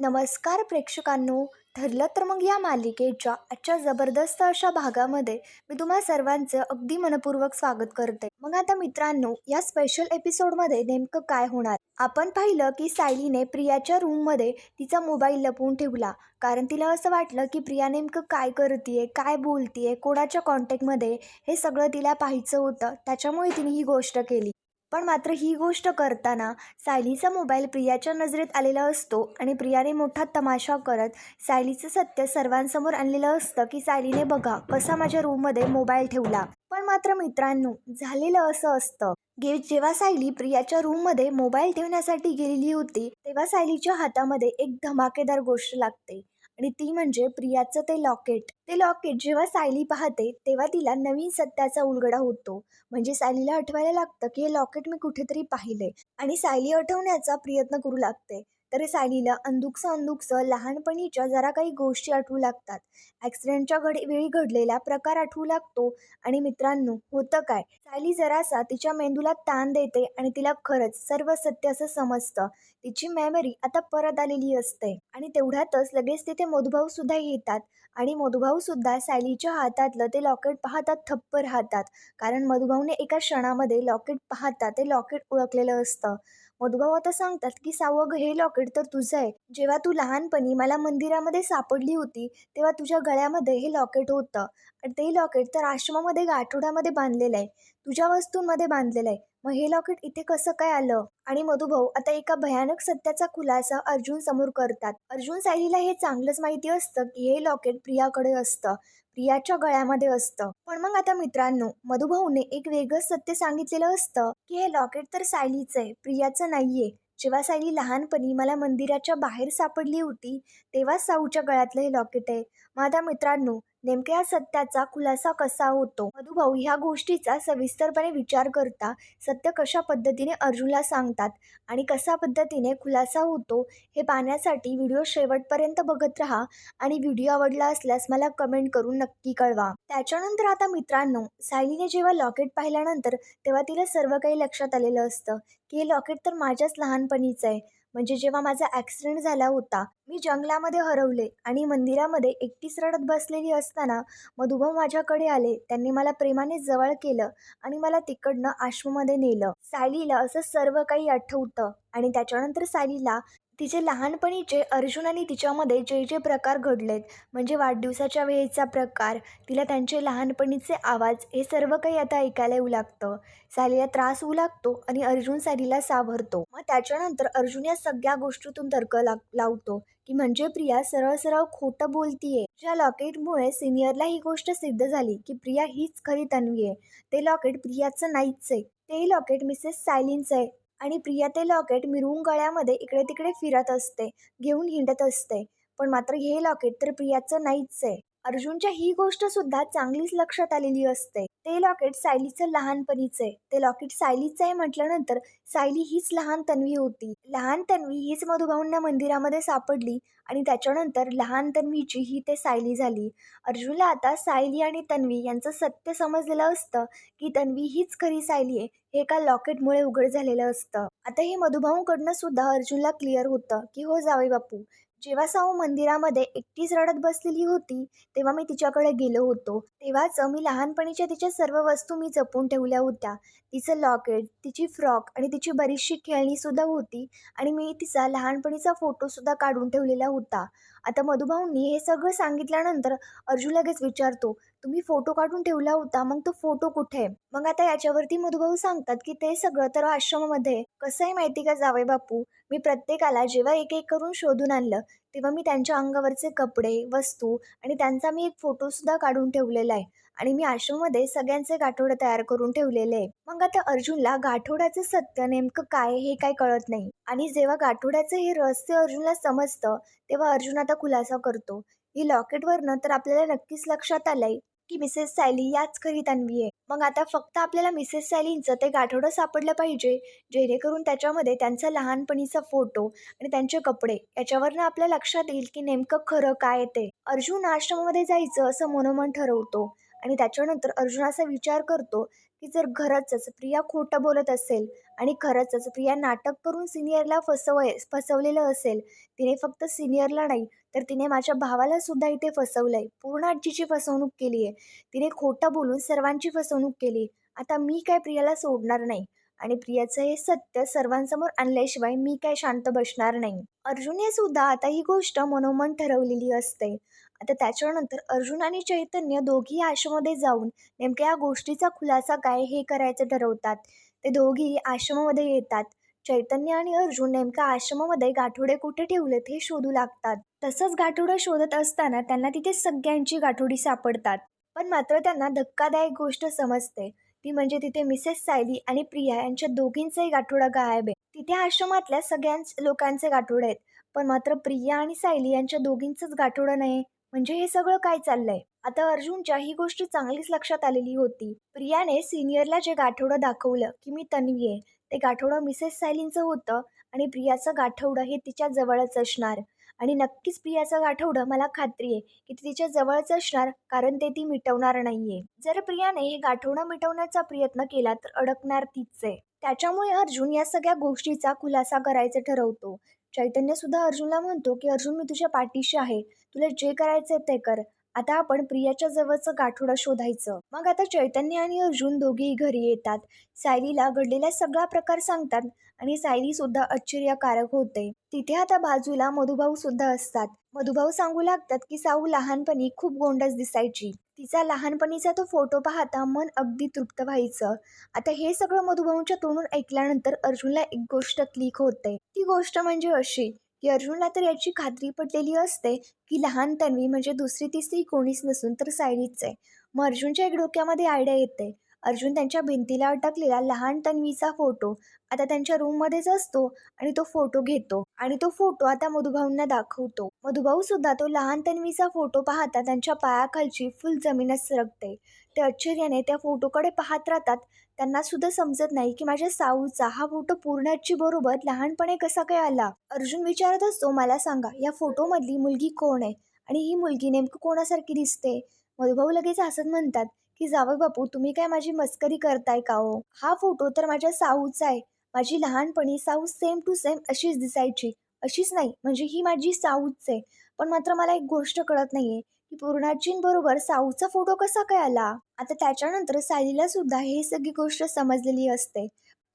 नमस्कार प्रेक्षकांनो. ठरलं तर मग या मालिकेच्या आजच्या जबरदस्त अशा भागामध्ये मी तुम्हा सर्वांचं अगदी मनपूर्वक स्वागत करते. मग आता मित्रांनो या स्पेशल एपिसोडमध्ये नेमकं काय होणार? आपण पाहिलं की सायलीने प्रियाच्या रूममध्ये तिचा मोबाईल लपवून ठेवला. कारण तिला असं वाटलं की प्रिया नेमकं काय करतीये काय बोलतीये कोणाच्या कॉन्टॅक्टमध्ये हे सगळं तिला पाहायचं होतं. त्याच्यामुळे तिने ही गोष्ट केली. पण मात्र ही गोष्ट करताना सायलीचा मोबाईल प्रियाच्या नजरेत आलेला असतो आणि प्रियाने मोठा तमाशा करत सायलीचं सत्य सर्वांसमोर आणलेलं असतं की सायलीने बघा कसा माझ्या रूममध्ये मोबाईल ठेवला. पण मात्र मित्रांनो झालेलं असं असतं. गे जेव्हा सायली प्रियाच्या रूममध्ये मोबाईल ठेवण्यासाठी गेलेली होती तेव्हा सायलीच्या हातामध्ये एक धमाकेदार गोष्ट लागते. आणि ती म्हणजे प्रियाचं ते लॉकेट. ते लॉकेट जेव्हा सायली पाहते तेव्हा तिला नवीन सत्याचा उलगडा होतो. म्हणजे सायलीला आठवायला लागतं की हे लॉकेट मी कुठेतरी पाहिले आणि सायली आठवण्याचा प्रयत्न करू लागते. तर सायलीला अंदुकसं अंदुकसं लहानपणीच्या जरा काही गोष्टी आठवू लागतात. ॲक्सिडेंटच्या घडी वेळी घडलेला प्रकार आठवू लागतो. आणि मित्रांनो होतं काय? सायली जरासा तिच्या मेंदूला ताण देते आणि तिला खरंच सर्व सत्य असं समजतं. तिची मेमरी आता परत आलेली असते. आणि तेवढ्यातच लगेच तिथे मधुभाऊ सुद्धा येतात. आणि मधुभाऊसुद्धा सायलीच्या हातातलं ते लॉकेट पाहतात थप्प राहतात. कारण मधुभाऊने एका क्षणामध्ये लॉकेट पाहता ते लॉकेट ओळखलेलं असतं. मधुभाऊ आता सांगतात की सावं हे लॉकेट तर तुझं आहे. जेव्हा तू लहानपणी मला मंदिरामध्ये सापडली होती तेव्हा तुझ्या गळ्यामध्ये हे लॉकेट होतं. आणि ते लॉकेट तर आश्रमामध्ये गाठोड्यामध्ये बांधलेलं आहे. तुझ्या वस्तूंमध्ये बांधलेलं आहे. मग हे लॉकेट इथे कसं काय आलं? आणि मधुभाऊ आता एका भयानक सत्याचा खुलासा अर्जुन समोर करतात. अर्जुन सायलीला हे चांगलंच माहिती असतं की हे लॉकेट प्रियाकडे असतं प्रियाच्या गळ्यामध्ये असतं. पण मग आता मित्रांनो मधुभाऊने एक वेगळं सत्य सांगितलेलं असतं की हे लॉकेट तर सायलीचं आहे प्रियाचं नाहीये. जेव्हा सायली लहानपणी मला मंदिराच्या बाहेर सापडली होती तेव्हा साऊच्या गळ्यातलं हे लॉकेट आहे. मग आता मित्रांनो नेमक्या सत्याचा खुलासा कसा होतो? मधुभाऊ ह्या गोष्टीचा सविस्तरपणे विचार करता सत्य कशा पद्धतीने अर्जुनला सांगतात आणि कशा पद्धतीने खुलासा होतो हे पाहण्यासाठी व्हिडिओ शेवटपर्यंत बघत राहा आणि व्हिडिओ आवडला असल्यास मला कमेंट करून नक्की कळवा. त्याच्यानंतर आता मित्रांनो सायलीने जेव्हा लॉकेट पाहिल्यानंतर तेव्हा तिला सर्व काही लक्षात आलेलं असतं की हे लॉकेट तर माझ्याच लहानपणीचं आहे. म्हणजे जेव्हा माझा ॲक्सिडेंट झाला होता मी जंगलामध्ये हरवले आणि मंदिरामध्ये एकटीच रडत बसलेली असताना मधुभाऊ माझ्याकडे आले. त्यांनी मला प्रेमाने जवळ केलं आणि मला तिकडनं आश्रममध्ये नेलं. सायलीला असं सर्व काही आठवतं आणि त्याच्यानंतर सायलीला तिचे लहानपणीचे अर्जुन आणि तिच्यामध्ये जे जे प्रकार घडलेत म्हणजे वाढदिवसाच्या वेळेचा प्रकार तिला त्यांचे लहानपणीचे आवाज हे सर्व काही आता ऐकायला येऊ लागतं. सायलीला त्रास होऊ लागतो आणि अर्जुन सायलीला सावरतो. मग त्याच्यानंतर अर्जुन या सगळ्या गोष्टीतून तर्क लाग लावतो की म्हणजे प्रिया सरळ सरळ खोटं बोलतीये. ज्या लॉकेटमुळे सिनियरला ही गोष्ट सिद्ध झाली की प्रिया हीच खरी तन्वी आहे ते लॉकेट प्रियाचं नाहीच आहे ते लॉकेट मिसेस सायलीनचं आहे आणि प्रिया ते लॉकेट मिरवून गळ्यामध्ये इकडे तिकडे फिरत असते घेऊन हिंडत असते. पण मात्र हे लॉकेट तर प्रियाचं नाहीच आहे. अर्जुनच्या ही गोष्ट सुद्धा चांगलीच लक्षात आलेली असते. ते लॉकेट सायलीचं लहानपणीचं आहे. ते लॉकेट सायलीचं आहे म्हटल्यानंतर सायली हीच लहान तन्वी होती. लहान तन्वी हीच मधुभाऊंना मंदिरामध्ये सापडली आणि त्याच्यानंतर लहान तन्वीची ही ते सायली झाली. अर्जुनला आता सायली आणि तन्वी यांचं सत्य समजलेलं असतं की तन्वी हीच खरी सायली आहे. हे एका लॉकेटमुळे उघड झालेलं असतं. आता हे मधुभाऊंकडनं सुद्धा अर्जुनला क्लिअर होतं की हो जावे बापू जेव्हा साऊ मंदिरामध्ये एकटीच रडत बसलेली होती तेव्हा मी तिच्याकडे गेलो होतो. तेव्हाच मी लहानपणीच्या तिच्या सर्व वस्तू मी जपून ठेवल्या होत्या. तिचं लॉकेट तिची फ्रॉक आणि तिची बरीचशी खेळणीसुद्धा होती आणि मी तिचा लहानपणीचा फोटोसुद्धा काढून ठेवलेला होता. आता मधुभाऊंनी हे सगळं सांगितल्यानंतर अर्जुन लगेच विचारतो तुम्ही फोटो काढून ठेवला होता मग तो फोटो कुठे? मग आता याच्यावरती मधुभाऊ सांगतात की ते सगळं तर आश्रमामध्ये. कसं आहे माहिती का जावे बापू? मी प्रत्येकाला जेव्हा एक एक करून शोधून आणलं तेव्हा मी त्यांच्या अंगावरचे कपडे वस्तू आणि त्यांचा मी एक फोटोसुद्धा काढून ठेवलेला आहे. आणि मी आश्रममध्ये सगळ्यांचे गाठोडे तयार करून ठेवलेले आहे. मग आता अर्जुनला गाठोड्याचं सत्य नेमकं काय हे काय कळत नाही. आणि जेव्हा गाठोड्याचं हे रहस्य अर्जुनला समजतं तेव्हा अर्जुन आता खुलासा करतो. ही लॉकेटवरनं तर आपल्याला नक्कीच लक्षात आलंय की मिसेस सॅली याच खरी तन्वी आहे. मग आता फक्त आपल्याला मिसेस सॅलींचं ते गाठोडं सापडलं पाहिजे जेणेकरून त्याच्यामध्ये त्यांचा लहानपणीचा फोटो आणि त्यांचे कपडे याच्यावरनं आपल्या लक्षात येईल की नेमकं खरं काय ते. अर्जुन आश्रमामध्ये जायचं असं मनोमन ठरवतो. आणि त्याच्यानंतर अर्जुन असा विचार करतो की जर खरंच प्रिया खोटं बोलत असेल आणि खरंच प्रिया नाटक करून सिनियरला फसवय फसवलेलं असेल तिने फक्त सिनियरला नाही तर तिने माझ्या भावाला सुद्धा इथे फसवलं आहे पूर्ण आजीची फसवणूक केली आहे. तिने खोटं बोलून सर्वांची फसवणूक केली आता मी काय प्रियाला सोडणार नाही? आणि प्रियाचं हे सत्य सर्वांसमोर आणल्याशिवाय मी काय शांत बसणार नाही? अर्जुनने सुद्धा आता ही गोष्ट मनोमन ठरवलेली असते. आता त्याच्यानंतर अर्जुन आणि चैतन्य दोघी आश्रमामध्ये जाऊन नेमक्या या गोष्टीचा खुलासा काय हे करायचं ठरवतात. ते दोघी आश्रमामध्ये येतात. चैतन्य आणि अर्जुन नेमका आश्रमामध्ये गाठोडे कुठे ठेवलेत हे शोधू लागतात. तसंच गाठोडं शोधत असताना त्यांना तिथे सगळ्यांची गाठोडी सापडतात. पण मात्र त्यांना धक्कादायक गोष्ट समजते. ती म्हणजे तिथे मिसेस सायली आणि प्रिया यांच्या दोघींचाही गाठोडा गायब आहे. तिथे आश्रमातल्या सगळ्यांच लोकांचे गाठोडे आहेत. पण मात्र प्रिया आणि सायली यांच्या दोघींचंच गाठोडं नाही म्हणजे हे सगळं काय चाललंय? आता अर्जुनच्या ही गोष्ट चांगलीच लक्षात आलेली होती. प्रियाने सिनियरला जे गाठोडं दाखवलं की मी तन्वी आहे ते गाठोडं मिसेस सायलींचं होतं आणि प्रियाचं गाठवडं हे तिच्या जवळच असणार. आणि नक्कीच प्रियाचं गाठवडं मला खात्री आहे की ती तिच्या जवळच असणार कारण ते ती मिटवणार नाहीये. जर प्रियाने हे गाठवडं मिटवण्याचा प्रयत्न केला तर अडकणार तीच आहे त्याच्यामुळे अर्जुन या सगळ्या गोष्टीचा खुलासा करायचं ठरवतो. चैतन्य सुद्धा अर्जुनला म्हणतो की अर्जुन मी तुझ्या पाठीशी आहे. तुला जे करायचंय ते कर. आता आपण प्रियाच्या जवळचं गाठोडं शोधायचं. मग आता चैतन्य आणि अर्जुन दोघेही घरी येतात. सायलीला घडलेला सगळा प्रकार सांगतात आणि सायली सुद्धा आश्चर्यकारक होते. तिथे आता बाजूला मधुभाऊ सुद्धा असतात. मधुभाऊ सांगू लागतात की साऊ लहानपणी खूप गोंडस दिसायची. तिचा लहानपणीचा तो फोटो पाहता मन अगदी तृप्त व्हायचं. आता हे सगळं मधुभाऊंच्या तोंडून ऐकल्यानंतर अर्जुनला एक गोष्ट क्लिक होते. ती गोष्ट म्हणजे अशी की अर्जुनला तर याची खात्री पडलेली असते की लहान तन्वी म्हणजे दुसरी तिसरी कोणीच नसून तर सायलीच आहे. मग अर्जुनच्या एक डोक्यामध्ये आयडिया येते. अर्जुन त्यांच्या भिंतीला अटकलेला लहान तन्वीचा फोटो आता त्यांच्या रूममध्येच असतो आणि तो फोटो घेतो आणि तो फोटो आता मधुभाऊंना दाखवतो. मधुभाऊ सुद्धा तो लहान तन्वीचा फोटो पाहता त्यांच्या पायाखालची फुल जमीनच सरकते. ते आश्चर्याने त्या फोटोकडे पाहत राहतात. त्यांना सुद्धा समजत नाही की माझ्या साऊचा हा फोटो पूर्णाची बरोबर लहानपणे कसा काय आला? अर्जुन विचारत असतो मला सांगा या फोटोमधली मुलगी कोण आहे? आणि ही मुलगी नेमकं कोणासारखी दिसते? मधुभाऊ लगेच हसत म्हणतात की जावई बापू तुम्ही काय माझी मस्करी करताय का हो? हा फोटो तर माझ्या साऊचा आहे. माझी लहानपणी साऊ सेम टू सेम अशीच दिसायची. अशीच नाही. म्हणजे ही माझी साऊच आहे पण मात्र मला एक गोष्ट कळत नाहीये की पूर्णाजींबरोबर साऊचा फोटो कसा काय आला? आता त्याच्यानंतर सालीला सुद्धा हे सगळी गोष्ट समजलेली असते.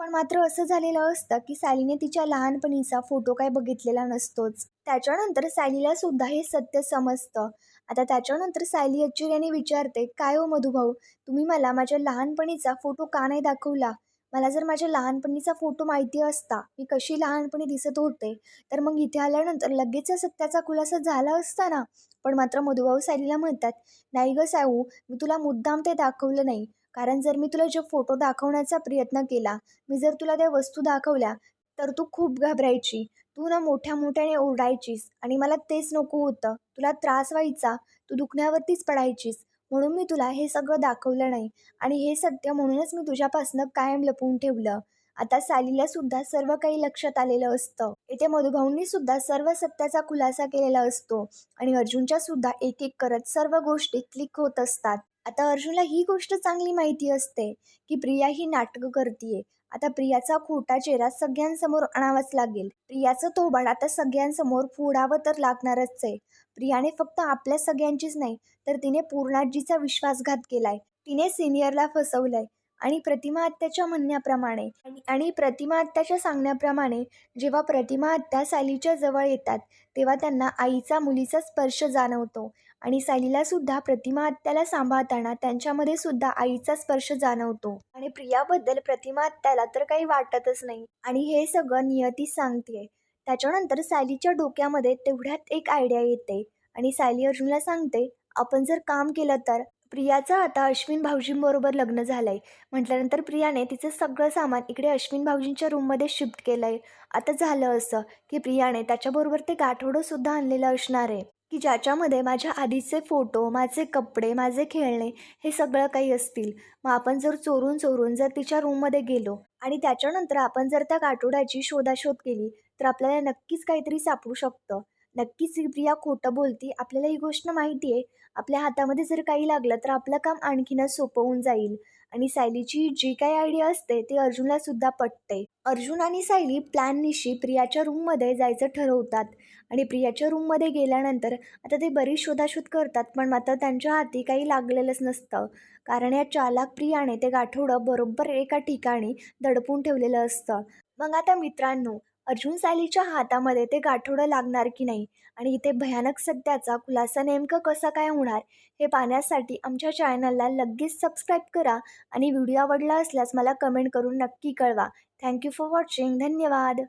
पण मात्र असं झालेलं असतं की सालीने तिच्या लहानपणीचा फोटो काय बघितलेला नसतोच. त्याच्यानंतर सायलीला सुद्धा हे सत्य समजतं. आता त्याच्यानंतर सायली आश्चर्याने विचारते काय हो मधुभाऊ? तुम्ही मला माझ्या लहानपणीचा फोटो का नाही दाखवला? मला जर माझ्या लहानपणीचा फोटो माहिती असता मी कशी लहानपणी दिसत होते तर मग इथे आल्यानंतर लगेच सत्याचा खुलासा झाला असता ना. पण मात्र मधुभाऊ सायलीला म्हणतात नाही ग साऊ मी तुला मुद्दाम ते दाखवलं नाही. कारण जर मी तुला जे फोटो दाखवण्याचा प्रयत्न केला मी जर तुला त्या वस्तू दाखवल्या तर तू खूप घाबरायची. तू ना मोठ्या मोठ्याने ओरडायचीस आणि मला तेच नको होतं. तुला त्रास व्हायचा तू दुखण्यावरतीच पडायचीस. म्हणून मी तुला हे सगळं दाखवलं नाही. आणि हे सत्य म्हणूनच मी तुझ्यापासनं कायम लपवून ठेवलं. आता सालीला सुद्धा सर्व काही लक्षात आलेलं असतं. येथे मधुभाऊंनी सुद्धा सर्व सत्याचा खुलासा केलेला असतो. आणि अर्जुनच्या सुद्धा एक एक करत सर्व गोष्टी क्लिक होत असतात. आता अर्जुनला ही गोष्ट चांगली माहिती असते की प्रिया ही नाटकं करतीये. आता प्रियाचा खोटा चेहरा सगळ्यांसमोर आणावाच लागेल. प्रियाचं तोबाड आता सगळ्यांसमोर फोडावं तर लागणारच आहे. प्रियाने फक्त आपल्या सगळ्यांचीच नाही तर तिने पूर्णाजीचा विश्वासघात केलाय. तिने सिनियरला फसवलंय आणि प्रतिमा आत्याच्या म्हणण्याप्रमाणे आणि प्रतिमा आत्याच्या सांगण्याप्रमाणे जेव्हा प्रतिमा आत्या सायलीच्या जवळ येतात तेव्हा त्यांना आईचा मुलीचा स्पर्श जाणवतो आणि सालीला सुद्धा प्रतिमा आत्याला सांभाळताना त्यांच्यामध्ये सुद्धा आईचा स्पर्श जाणवतो. आणि प्रियाबद्दल प्रतिमा आत्याला तर काही वाटतच नाही आणि हे सगळं नियती सांगते त्याच्यानंतर सॅलीच्या डोक्यामध्ये तेवढ्यात एक आयडिया येते. आणि सॅली अर्जुनला सांगते आपण जर काम केलं तर प्रियाचं आता अश्विन भाऊजींबरोबर लग्न झालं आहे म्हटल्यानंतर प्रियाने तिचं सगळं सामान इकडे अश्विन भाऊजींच्या रूममध्ये शिफ्ट केलं आहे आता झालं असं की प्रियाने त्याच्याबरोबर ते गाठोडंसुद्धा आणलेलं असणार आहे. की ज्याच्यामध्ये माझ्या आधीचे फोटो माझे कपडे माझे खेळणे हे सगळं काही असतील. मग आपण जर चोरून चोरून जर तिच्या रूममध्ये गेलो आणि त्याच्यानंतर आपण जर त्या गाठोड्याची शोधाशोध केली तर आपल्याला नक्कीच काहीतरी सापडू शकतं. नक्कीच ही प्रिया खोटं बोलती आपल्याला ही गोष्ट माहिती आहे. आपल्या हातामध्ये जर काही लागलं तर आपलं काम आणखीनच सोपं होऊन जाईल. आणि सायलीची जी काही आयडिया असते ती अर्जुनला सुद्धा पटते. अर्जुन आणि सायली प्लॅननिशी प्रियाच्या रूममध्ये जायचं ठरवतात. आणि प्रियाच्या रूममध्ये गेल्यानंतर आता ते बरीच शोधाशोध करतात पण मात्र त्यांच्या हाती काही लागलेलंच नसतं. कारण या चालाक प्रियाने ते गाठोडं बरोबर एका ठिकाणी दडपून ठेवलेलं असतं. मग आता मित्रांनो अर्जुन सायलीच्या हातामध्ये ते गाठोडं लागणार की नाही? आणि इथे भयानक सत्याचा खुलासा नेमकं कसा काय होणार हे पाहण्यासाठी आमच्या चॅनलला लगेच सबस्क्राईब करा आणि व्हिडिओ आवडला असल्यास मला कमेंट करून नक्की कळवा. Thank you for watching. धन्यवाद.